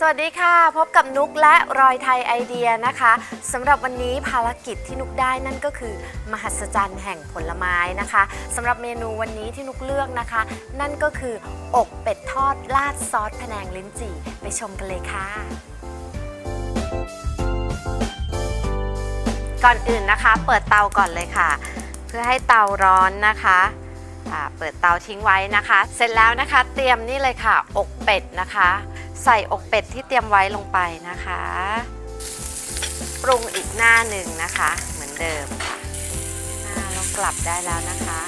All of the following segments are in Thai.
สวัสดีค่ะ พบกับนุกและรอยไทยไอเดียนะคะสำหรับวันนี้ภารกิจที่นุกได้นั่นก็คือ มหัศจรรย์แห่งผลไม้นะคะสำหรับเมนูวันนี้ที่นุกเลือกนะคะ นั่นก็คือ อกเป็ดทอดราดซอสพะแนงลิ้นจี่ ไปชมกันเลยค่ะ ก่อนอื่นนะคะ เปิดเตาก่อนเลยค่ะ เพื่อให้เตาร้อนนะคะเปิดเตาทิ้งไว้นะคะ เสร็จแล้วนะคะ เตรียมนี่เลยค่ะ อกเป็ดนะคะ ใส่อกเป็ดที่เตรียมไว้ลงไปนะคะ ปรุงอีกหน้าหนึ่งนะคะ เหมือนเดิมค่ะอ่าเรากลับได้แล้วนะคะ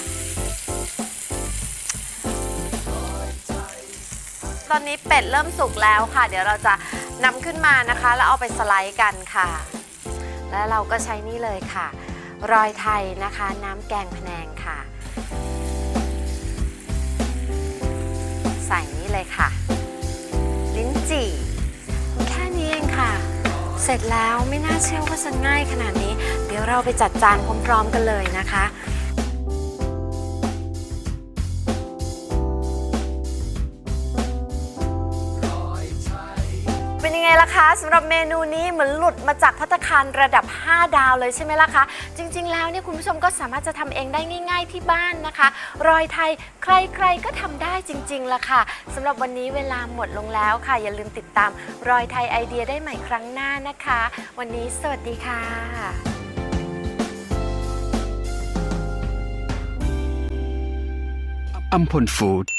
ตอนนี้เป็ดเริ่มสุกแล้วค่ะ เดี๋ยวเราจะนำขึ้นมานะคะ แล้วเอาไปสไลด์กันค่ะ แล้วเราก็ใช้นี่เลยค่ะ รอยไทยนะคะ น้ำแกงพะแนงค่ะ เสร็จแล้วไม่น่าเชื่อว่าจะง่ายขนาดนี้ เดี๋ยวเราไปจัดจานพร้อมๆกันเลยนะคะ ไงล่ะคะสำหรับเมนูนี้เหมือนหลุดมาจากพัตคารระดับ 5 ดาวเลยใช่ไหมล่ะคะ จริง ๆ แล้วเนี่ยคุณผู้ชมก็สามารถจะทำเองได้ง่าย ๆที่บ้านนะคะ รอยไทยใครๆก็ทำได้จริงๆล่ะค่ะสำหรับวันนี้เวลาหมดลงแล้วค่ะ อย่าลืมติดตามรอยไทยไอเดียได้ใหม่ครั้งหน้านะคะ วันนี้สวัสดีค่ะอัมพลฟู้ด